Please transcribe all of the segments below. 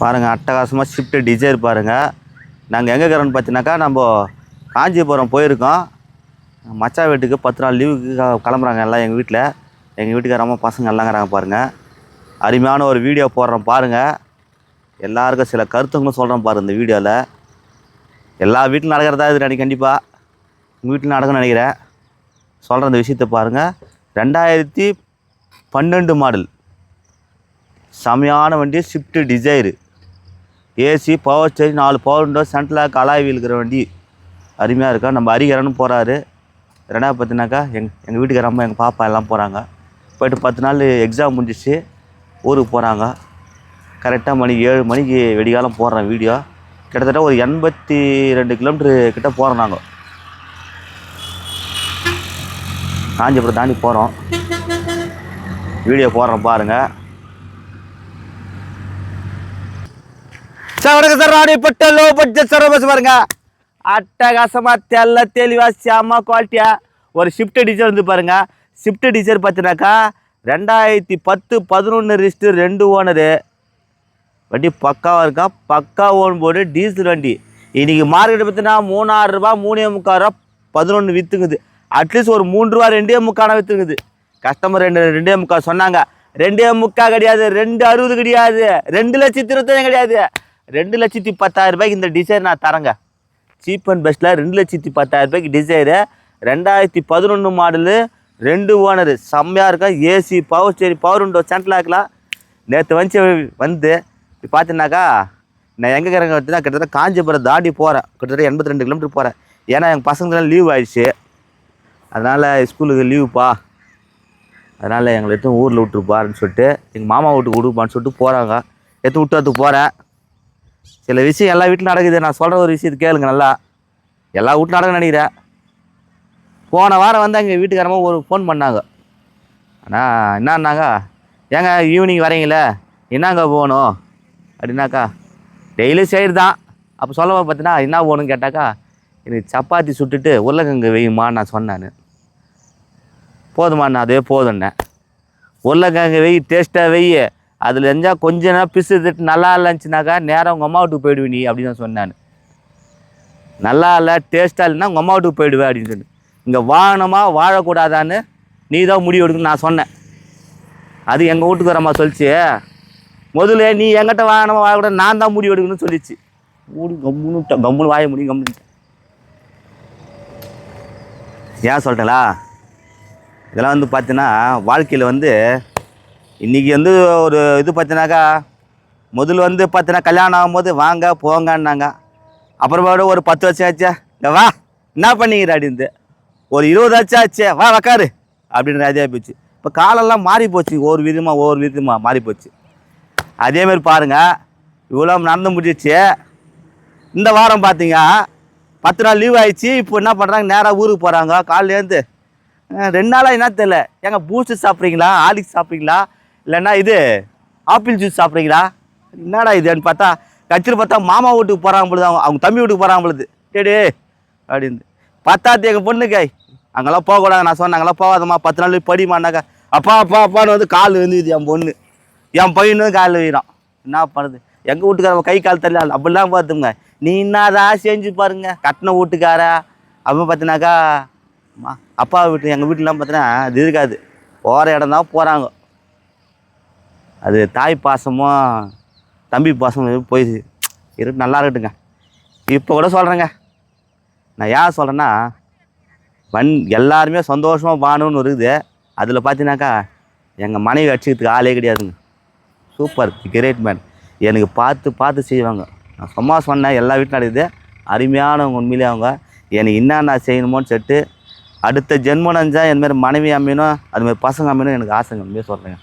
பாருங்கள் அட்டகாசமாக shift desire பாருங்கள் நாங்கள் எங்கே இருக்கிறோன்னு பார்த்தீங்கன்னாக்கா நம்ம காஞ்சிபுரம் போயிருக்கோம். மச்சா வீட்டுக்கு பத்து நாள் லீவுக்கு கிளம்புறாங்க எல்லாம் எங்கள் வீட்டில் எங்கள் வீட்டுக்காரம்மா பசங்க எல்லாங்கிறாங்க பாருங்கள் அருமையான ஒரு வீடியோ போடுறோம் பாருங்கள் எல்லாருக்கும் சில கருத்துங்களும் சொல்கிறோம் பாருங்கள் இந்த வீடியோவில் எல்லா வீட்டிலும் நடக்கிறதா இது நினைக்க கண்டிப்பாக உங்கள் வீட்டில் நடக்கும்னு நினைக்கிறேன். சொல்கிற இந்த விஷயத்தை பாருங்கள் ரெண்டாயிரத்தி பன்னெண்டு மாடல் செமையான வண்டி ஷிஃப்ட்டு டிசைரு ஏசி பவர் ஸ்டேஜ் நாலு பவர் விண்டோ சென்ட்ரலாக கலாய் இருக்கிற வண்டி. அருமையாக இருக்கா? நம்ம அரிகரன்னு போகிறாரு ரெண்டாவது பார்த்தினாக்கா எங் எங்கள் வீட்டுக்கு அம்மா எங்கள் பாப்பா எல்லாம் போகிறாங்க போயிட்டு பத்து நாள் எக்ஸாம் முடிஞ்சிச்சு. ஊருக்கு போகிறாங்க கரெக்டாக மணி ஏழு மணிக்கு வெடிகாலம் போடுறேன் வீடியோ கிட்டத்தட்ட ஒரு எண்பத்தி ரெண்டு கிலோமீட்ரு கிட்டே போகிறோம் நாங்கள் காஞ்சிபுரம் தாண்டி போகிறோம் வீடியோ போடுறோம் பாருங்கள் சார் வணக்கம் சார் ராணிப்பட்ட லோ பட்ஜெட் சார் பஸ் பாருங்க. அட்டகாசமா தெல்ல தெளிவா செம்ம குவாலிட்டியா ஒரு ஷிஃப்ட் டீச்சர் வந்து பாருங்க. ஷிஃப்ட் டீச்சர் பார்த்தினாக்கா ரெண்டாயிரத்தி பத்து பதினொன்று ரிஸ்ட்டு ரெண்டு ஓனரு வண்டி பக்காவாக இருக்கா? பக்கா ஓன் போர்டு டீசல் வண்டி. இன்றைக்கி மார்க்கெட் பார்த்தீங்கன்னா மூணாயிரம் ரூபா மூணே முக்கால் ரூபா பதினொன்று விற்றுங்குது அட்லீஸ்ட் ஒரு மூணு ரூபா ரெண்டே முக்கான விற்றுங்குது கஸ்டமர் ரெண்டு ரெண்டே முக்கால் சொன்னாங்க. ரெண்டே முக்கா கிடையாது ரெண்டு அறுபது கிடையாது ரெண்டு லட்சத்தி இருபத்தஞ்சு கிடையாது. ரெண்டு லட்சத்தி பத்தாயிரம் ரூபாய்க்கு இந்த டிசைர் நான் தரேங்க. சீப் அண்ட் பெஸ்ட்டில் ரெண்டு லட்சத்தி பத்தாயிரம் ரூபாய்க்கு டிசைரு ரெண்டாயிரத்தி பதினொன்று மாடலு ரெண்டு ஓனரு செம்மையாக இருக்கா? ஏசி பவர் ஸ்டேரி பவர் உண்டோ சென்ட்ரல் ஆக்கலாம் நேற்று வந்து வந்து இப்போ பார்த்தீங்கன்னாக்கா நான் எங்கே இருக்கிறேங்க பார்த்தீங்கன்னா கிட்டத்தட்ட காஞ்சிபுரம் தாண்டி போகிறேன் கிட்டத்தட்ட எண்பத்தி ரெண்டு கிலோமீட்டர் போகிறேன் ஏன்னா எங்கள் பசங்களுக்குலாம் லீவ் ஆயிடுச்சு. அதனால் ஸ்கூலுக்கு லீவுப்பா அதனால் எங்களை எடுத்து ஊரில் விட்டுருப்பாருன்னு சொல்லிட்டு எங்கள் மாமா வீட்டுக்கு விடுப்பான்னு சொல்லிட்டு போகிறாங்க எடுத்து விட்டு வந்து போகிறேன் சில விஷயம் எல்லா வீட்டிலும் நடக்குது. நான் சொல்கிற ஒரு விஷயத்தை கேளுங்க நல்லா. எல்லா வீட்டிலும் நடக்குன்னு நினைக்கிறேன். போன வாரம் வந்து எங்கள் வீட்டுக்காரமாக ஒரு ஃபோன் பண்ணாங்க. ஆனால் என்னன்னாங்க ஏங்க ஈவினிங் வரீங்களே என்னங்க போகணும்? அப்படின்னாக்கா டெய்லி செய்கிறது தான். அப்போ சொல்ல பார்த்தீங்கன்னா என்ன போகணும்னு கேட்டாக்கா எனக்கு சப்பாத்தி சுட்டுட்டு உருளைக்கிழங்கு வெய்யுமா நான் சொன்னேன் போதுமாண்ணா அதே போதுண்ணே உருளைக்கிழங்கு வெய் டேஸ்ட்டாக வெய்ய அதில் இருந்தால் கொஞ்ச நேரம் பிசு திட்டு நல்லா இல்லைன்னுச்சுனாக்கா நேராக உங்கள் அம்மா வீட்டுக்கு போயிடுவே நீ அப்படின்னு தான் சொன்னேன் நல்லா இல்லை டேஸ்ட்டாக இல்லைன்னா உங்கள் அம்மா வீட்டுக்கு போயிடுவேன் அப்படின்னு சொல்லி இங்கே வாழணுமா வாழக்கூடாதான்னு நீ தான் முடிவு எடுக்கணும்னு நான் சொன்னேன். அது எங்கள் வீட்டுக்காரம்மா சொல்லிச்சு. முதல்ல நீ எங்கிட்ட வாழணுமா வாழக்கூடாது நான் தான் முடிவு எடுக்கணும்னு சொல்லிச்சு. மூடி கம்முன்னு கம்முன்னு வாய முடியும் கம்முன்னு ஏன் சொல்லிட்டேங்களா இதெல்லாம் வந்து பார்த்தீங்கன்னா வாழ்க்கையில் வந்து இன்றைக்கி வந்து ஒரு இது பார்த்தீங்கன்னாக்கா முதல்ல வந்து பார்த்தீங்கன்னா கல்யாணம் ஆகும்போது வாங்க போங்கன்னாங்க. அப்புறமேட்டு ஒரு பத்து வருஷம் ஆச்சா. இந்த வா என்ன பண்ணிக்கிற அப்படின்னு. ஒரு இருபது வருஷம் ஆச்சே. வா உக்காரு. அப்படின்னு அதே போச்சு. இப்போ காலெல்லாம் மாறி போச்சு. ஒவ்வொரு விதமாக ஒவ்வொரு விதமாக மாறி போச்சு. அதேமாரி பாருங்கள் இவ்வளோ நடந்து முடிச்சிச்சு இந்த வாரம் பார்த்தீங்க பத்து நாள் லீவ் ஆயிடுச்சு. இப்போ என்ன பண்ணுறாங்க நேராக ஊருக்கு போகிறாங்க காலையிலேருந்து ரெண்டு நாளாக என்ன தெரியல. ஏங்க பூஸ்ட் சாப்பிட்றீங்களா? ஆலிக்ஸ் சாப்பிட்றீங்களா? இல்லைன்னா இது ஆப்பிள் ஜூஸ் சாப்பிட்றீங்களா? என்னடா இதுன்னு பார்த்தா கட்சியில் பார்த்தா மாமா வீட்டுக்கு போகிறாங்க பொழுது அவங்க அவங்க தம்பி வீட்டுக்கு போகிறாங்க பொழுது டேடே அப்படின்னு. பத்தாத்து எங்கள் பொண்ணுக்கு அங்கெல்லாம் போகக்கூடாது நான் சொன்னேன் அங்கெல்லாம் போகாதம்மா பத்து நாள் படிமான்னாக்கா அப்பா அப்பா அப்பான்னு வந்து கால் வந்து என் பொண்ணு. என் பையனும் காலில் வைக்கிறான் என்ன பண்ணுறது எங்கள் வீட்டுக்கார கை கால் தள்ளி அப்படிலாம் பார்த்துங்க. நீ என்னதான் செஞ்சு பாருங்க கட்டின வீட்டுக்காரா? அப்படின்னு பார்த்தினாக்கா அம்மா, அப்பா வீட்டு எங்கள் வீட்டிலாம் பார்த்தீங்கன்னா அது இருக்காது. போகிற இடம் தான் போகிறாங்க அது தாய் பாசமும் தம்பி பாசமும் போயிடுச்சு. இரு நல்லா இருக்கட்டுங்க இப்போ கூட சொல்கிறேங்க நான் ஏன் சொல்கிறேன்னா வன் எல்லாருமே சந்தோஷமாக வாழணும்னு இருக்குது. அதில் பார்த்தீங்கன்னாக்கா எங்கள் மனைவி அடிச்சுக்கிறதுக்கு ஆளே கிடையாதுங்க. சூப்பர் கிரேட் மேன் எனக்கு பார்த்து பார்த்து செய்வாங்க. நான் சும்மா சொன்னேன் எல்லா வீட்டிலும் நடக்குது. அருமையானவங்க உண்மையிலே அவங்க. எனக்கு என்னென்ன செய்யணுமோன்னு சொல்லிட்டு அடுத்த ஜென்மம் நினச்சா இந்த மனைவி அமையணும் அதுமாதிரி பசங்க அமையணும் எனக்கு ஆசைங்க. உண்மையாக சொல்கிறேங்க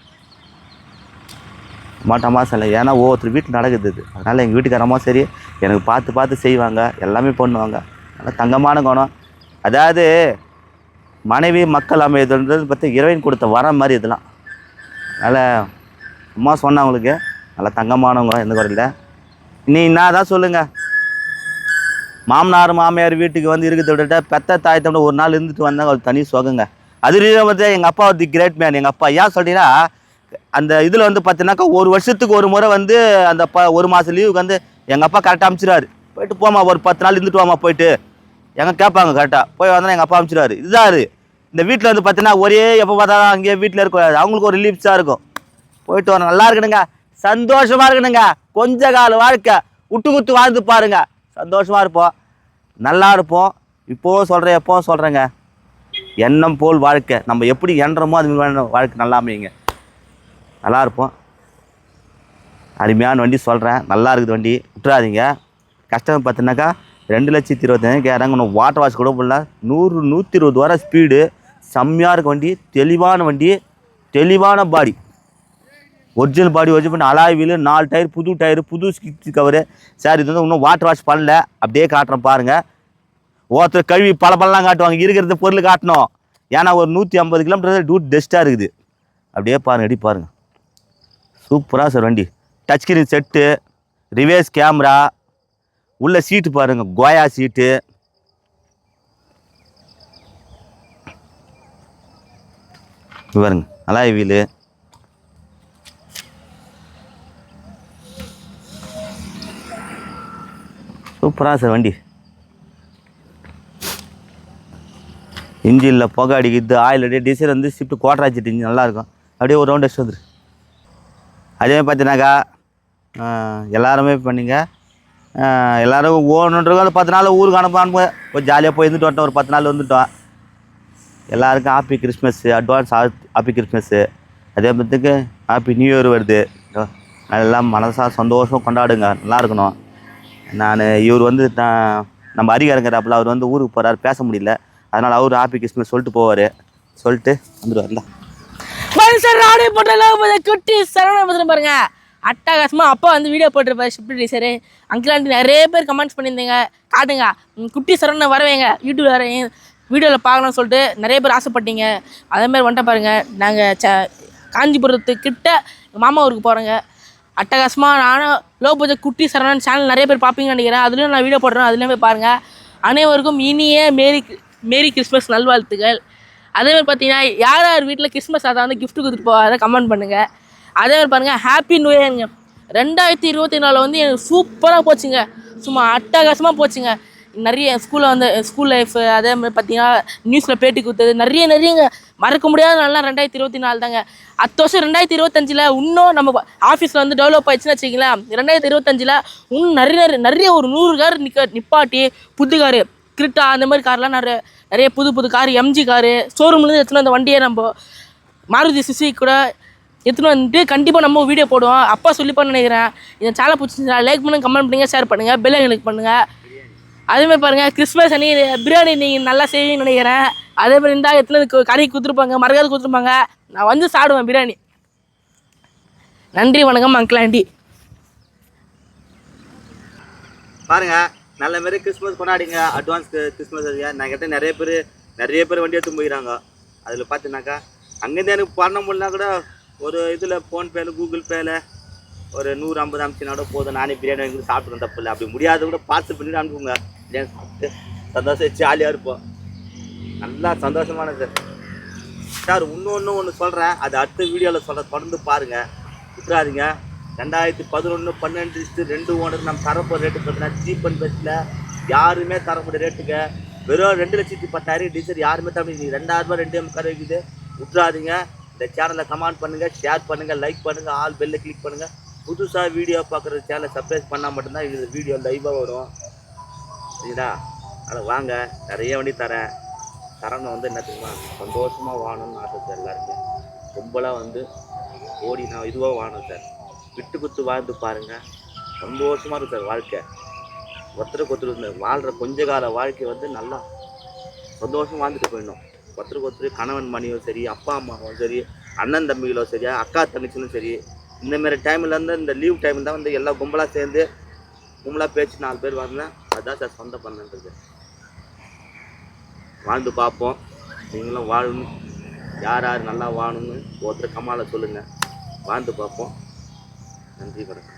மாட்டோமா சொல்ல ஏன்னா ஒவ்வொருத்தர் வீட்டில் நடக்குது இது. அதனால் எங்கள் வீட்டுக்காரம்மா சரி எனக்கு பார்த்து பார்த்து செய்வாங்க எல்லாமே பண்ணுவாங்க. அதனால் தங்கமான குணம். அதாவது மனைவி மக்கள் அமைதுன்றது பற்றி இறைவன் கொடுத்த வரம் மாதிரி இதெல்லாம். அதனால் அம்மா சொன்னவங்களுக்கு அவங்களுக்கு நல்லா தங்கமானவங்க எந்த குறையில் நீ என்ன தான் சொல்லுங்கள் மாமனார் மாமியார் வீட்டுக்கு வந்து இருக்கிறத விட பெத்த தாய் தம்பி ஒரு நாள் இருந்துட்டு வந்தாங்க ஒரு தனி சுகங்க. அது வந்து எங்கள் அப்பா தி கிரேட் மேன் எங்கள் அப்பா ஏன் சொல்கிறீங்கன்னா அந்த இதில் வந்து பார்த்தீங்கன்னாக்கா ஒரு வருஷத்துக்கு ஒரு முறை வந்து அந்த ப ஒரு மாதம் லீவுக்கு வந்து எங்கள் அப்பா கரெக்டாக அனுப்பிச்சிடாரு போயிட்டு போமா ஒரு பத்து நாள் இருந்துட்டு வாமா போயிட்டு. எங்கே கேட்பாங்க கரெக்டாக போய் வந்தால் எங்கள் அப்பா அமிச்சிடுவார் இதுதான் இந்த வீட்டில் வந்து பார்த்தீங்கன்னா ஒரே எப்போ பார்த்தாலும் அங்கேயே வீட்டில் இருக்கக்கூடாது அவங்களுக்கு ஒரு ரிலீஃப்ஸாக இருக்கும். போயிட்டு வரணும் நல்லா இருக்கணுங்க. சந்தோஷமாக இருக்கணுங்க. கொஞ்ச கால வாழ்க்கை. விட்டு குத்து வாழ்ந்து பாருங்க. சந்தோஷமாக இருப்போம். நல்லா இருப்போம். இப்போவும் சொல்கிறேன் எப்போவும் சொல்கிறேங்க எண்ணம் போல் வாழ்க்கை. நம்ம எப்படி எண்ணுறோமோ அது வாழ்க்கை நல்லா அமையுங்க. நல்லா இருப்போம் அருமையான வண்டி சொல்கிறேன் நல்லா இருக்குது வண்டி. விட்டுறாதீங்க. கஷ்டம் பார்த்தீங்கன்னாக்கா ரெண்டு லட்சத்தி இருபத்தஞ்சு கேட்குறாங்க இன்னும் வாட்டர் வாஷ் கூட போடல. நூறு நூற்றி இருபது வர ஸ்பீடு செம்மையாக இருக்க வண்டி. தெளிவான வண்டி. தெளிவான பாடி ஒரிஜினல் பாடி ஒரிஜினல் பண்ணி அலாய் வீலு நாலு டயர் புது டயர் புது ஸ்கிட் கவரு சார் இது வந்து இன்னும் வாட்டர் வாஷ் பண்ணல. அப்படியே காட்டுறேன் பாருங்கள் ஒருத்தர் கழுவி பல பழம்லாம் காட்டுவாங்க. இருக்கிறத பொருள் காட்டணும். ஏன்னா ஒரு நூற்றி ஐம்பது கிலோமீட்டர் டூட் டெஸ்ட்டாக இருக்குது. அப்படியே பாருங்க அடி பாருங்கள் சூப்பராக சார் வண்டி. Touch screen set reverse camera உள்ள சீட்டு பாருங்கள் கோயா சீட்டு பாருங்க அலாய் வீலு சூப்பராக சார் வண்டி. இன்ஜினில் புகை அடிக்குது ஆயில் அடி டீசல் வந்து ஷிஃப்ட் குவாட்டர் ஆச்சிட்டு இன்ஜின் நல்லாயிருக்கும் அப்படியே ஒரு ரவுண்ட் அடிச்சு வந்துரு. அதே மாதிரி பார்த்தீங்கன்னாக்கா எல்லாருமே பண்ணிங்க. எல்லோரும் எல்லாரும் ஓணுன்றவங்க அந்த பத்து நாள் ஊருக்கு அனுப்பான்னு போய் ஜாலியாக போய் இருந்துட்டு வந்துட்டோம் ஒரு பத்து நாள் வந்துட்டோம். எல்லாருக்கும் happy Christmas advance happy Christmas அதே மாதிரிக்கு ஹாப்பி நியூ இயர் வருது. எல்லாம் மனசாக சந்தோஷம் கொண்டாடுங்க நல்லா இருக்கணும். நான் இவர் வந்து நான் நம்ம அரிகாரங்கிறாப்புல அவர் வந்து ஊருக்கு போகிறாரு பேச முடியல. அதனால் அவர் ஹாப்பி கிறிஸ்மஸ் சொல்லிட்டு போவார். சொல்லிட்டு வந்துடுவார் தான் பல்சர் ராணி போட்ட குட்டி சரவண பத்திரம் பாருங்க. அட்டகாசமாக அப்பா வந்து வீடியோ போட்டிருப்பாரு ஷிஃப்ட் டீசரு அங்கிள் ஆண்டி நிறைய பேர் கமெண்ட்ஸ் பண்ணியிருந்தீங்க. காட்டுங்க. குட்டி சரவண வரவேங்க. யூடியூப் வரையும் வீடியோவில் பார்க்கணும்னு சொல்லிட்டு நிறைய பேர் ஆசைப்பட்டீங்க. அதேமாதிரி வந்துட்ட நாங்கள் ச காஞ்சிபுரத்துக்கிட்ட எங்கள் மாமா ஊருக்கு போகிறோங்க அட்டகாசமாக நானும் லோ பட்ஜெட் குட்டி சரவணன் சேனல் நிறைய பேர் பார்ப்பீங்கன்னு நினைக்கிறேன். அதுலேயும் நான் வீடியோ போடுறேன். அதுலேயும் போய் பாருங்கள் அனைவருக்கும் இனிய மேரி மேரி கிறிஸ்மஸ் நல்வாழ்த்துக்கள். அதே மாதிரி பார்த்தீங்கன்னா யார் யார் வீட்டில் கிறிஸ்மஸ் அதை வந்து கிஃப்ட் கொடுத்துட்டு போகாத கமெண்ட் பண்ணுங்கள் அதே மாதிரி பாருங்கள் ஹாப்பி நியூ இயருங்க ரெண்டாயிரத்தி இருபத்தி நாலில் வந்து எனக்கு சூப்பராக போச்சுங்க. சும்மா அட்டகாசமாக போச்சுங்க. நிறைய ஸ்கூலில் வந்து ஸ்கூல் லைஃப் அதே மாதிரி பார்த்தீங்கன்னா நியூஸில் பேட்டி கொடுத்தது நிறைய நிறையங்க. மறக்க முடியாத நாள்லாம் ரெண்டாயிரத்தி இருபத்தி நாலு தாங்க. அத்த வருஷம் ரெண்டாயிரத்தி இருபத்தஞ்சில் இன்னும் நம்ம ஆஃபீஸில் வந்து டெவலப் ஆயிடுச்சுன்னு வச்சுக்கிங்களேன். ரெண்டாயிரத்தி இருபத்தஞ்சில் இன்னும் நிறைய நிறைய நிறைய ஒரு நூறு கார் நிற்க நிப்பாட்டி புது காரு கிரிட்டா அந்த மாதிரி கார்லாம் நிறைய நிறைய புது புது கார் எம்ஜி காரு ஷோரூம்லேருந்து எடுத்துன்னு அந்த வண்டியை நம்ம மாருதி சுசுகி கூட எடுத்துன்னு வந்துட்டு கண்டிப்பாக நம்ம வீடியோ போடுவோம். அப்பா சொல்லிப்பான்னு நினைக்கிறேன். இந்த சேனல் பிடிச்சிருந்தா லைக் பண்ணுங்க கமெண்ட் பண்ணுங்கள் ஷேர் பண்ணுங்கள் பெல் ஐக்கன் பண்ணுங்கள் அதே மாதிரி கிறிஸ்மஸ் அன்னி பிரியாணி நீங்கள் நல்லா செய்வீங்கன்னு நினைக்கிறேன். அதே மாதிரி இருந்தால் எத்தனை கறி கொடுத்துருப்பாங்க மரகாது கொடுத்துருப்பாங்க. நான் வந்து சாப்பிடுவேன் பிரியாணி நன்றி வணக்கம் அங்கிள் ஆண்டி பாருங்கள் நல்ல மாதிரி கிறிஸ்மஸ் கொண்டாடிங்க. அட்வான்ஸ் கிறிஸ்மஸ் நான் கிட்ட நிறைய பேர் நிறைய பேர் வண்டி எடுத்து போயிடறாங்க. அதில் பார்த்தீங்கன்னாக்கா அங்கேருந்து எனக்கு பண்ண முடியலனா கூட ஒரு இதில் ஃபோன்பேல கூகுள் பேல ஒரு நூறு ஐம்பது அமிச்சினாட போதும். நானே பிரியாணி வாங்கி சாப்பிட்றேன் தப்பு இல்லை. அப்படி முடியாத கூட பார்த்து பண்ணிட்டு அனுப்புங்க. பிரியாணி சாப்பிட்டு சந்தோஷம் ஜாலியாக இருப்போம். நல்லா சந்தோஷமானது. சார் இன்னொன்று ஒன்று சொல்கிறேன் அது அடுத்த வீடியோவில் சொல்கிற தொடர்ந்து பாருங்கள் விட்டுறாதீங்க. ரெண்டாயிரத்தி பதினொன்று பன்னெண்டு டிஸ்ட்டு ரெண்டு ஓனர் நம்ம தரப்போ ரேட்டு பார்த்தீங்கன்னா சீப் அண்ட் பெஸ்ட்டில் யாருமே தர ரேட்டுக்கு வெறும் ரெண்டு லட்சத்தி பத்தாயிரம் டீசல் யாருமே தர முடியாது. ரெண்டாயிரம் ரெண்டு கடை இருக்குது. இந்த சேனலை கமெண்ட் பண்ணுங்கள் ஷேர் பண்ணுங்கள் லைக் பண்ணுங்கள் ஆல் பெல்லை கிளிக் பண்ணுங்கள் புதுசாக வீடியோ பார்க்குற சேனலை சப்ஸ்கிரைப் பண்ணால் மட்டும்தான் இது வீடியோ லைவாக வரும். சரிங்களா? அதில் வாங்க நிறைய வண்டி தரேன். தரணும் வந்து என்ன தெரியுமா? சந்தோஷமாக வாழணும்னு ஆசை சார் எல்லாருக்கும். ரொம்பலாம் வந்து ஓடி நான் இதுவாக வாழணும் சார். விட்டு குத்து வாழ்ந்து பாருங்கள் சந்தோஷமாக இருக்கும் சார் வாழ்க்கை. ஒருத்தருக்கு ஒருத்தர் இந்த வாழ்கிற கொஞ்ச கால வாழ்க்கை வந்து நல்லா சந்தோஷம் வாழ்ந்துட்டு போயிடணும். ஒருத்தருக்கு ஒருத்தர் கணவன் மணியும் சரி அப்பா அம்மாவும் சரி அண்ணன் தம்பிகளும் சரி அக்கா தங்கச்சிலும் சரி இந்தமாரி டைம்லேருந்து டைமில் இந்த லீவ் டைம் தான் வந்து எல்லா கும்பலாக சேர்ந்து கும்பலாக பேச்சு நாலு பேர் வந்தேன் அதுதான் சார் சொந்த பண்ணுன்றது வாழ்ந்து பார்ப்போம். நீங்களும் வாழணும். யார் யார் நல்லா வாழணும்னு ஒருத்தர் கமால சொல்லுங்கள் வாழ்ந்து பார்ப்போம். நன்றி வணக்கம்.